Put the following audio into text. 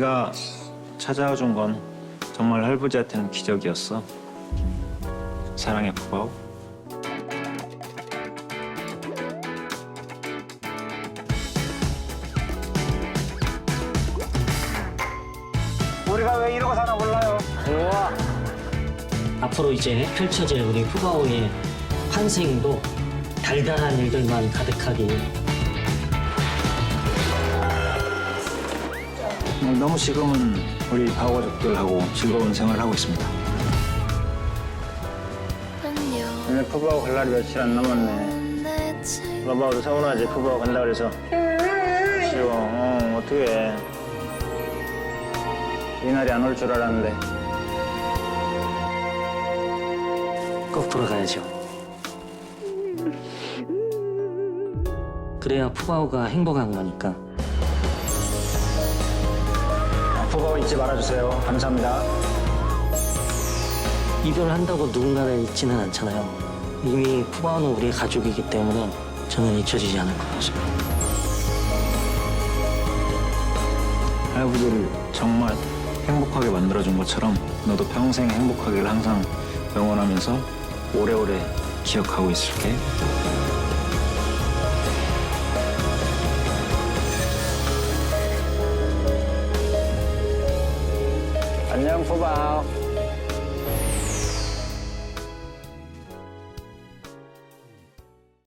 네가 찾아와 준건 정말 할부지한테는 기적이었어. 사랑해 푸바오. 우리가 왜 이러고 사나 몰라요. 우와. 앞으로 이제 펼쳐질 우리 푸바오의 환생도 달달한 일들만 가득하길 어, 너무 지금은 우리 바오 가족들하고 즐거운 생활을 하고 있습니다. 오늘 푸바오 갈 날이 며칠 안 남았네. 바바오도 서운하지 푸바오 간다 그래서. 쉬워. 어, 어떻게 이 날이 안 올 줄 알았는데. 꼭 돌아가야죠. 그래야 푸바오가 행복한 거니까. 푸바오 잊지 말아주세요. 감사합니다. 이별한다고 누군가를 잊지는 않잖아요. 이미 푸바오는 우리의 가족이기 때문에 저는 잊혀지지 않을 거라고 할아버지를 정말 행복하게 만들어준 것처럼 너도 평생 행복하기를 항상 응원하면서 오래오래 기억하고 있을게. 안녕 푸바오.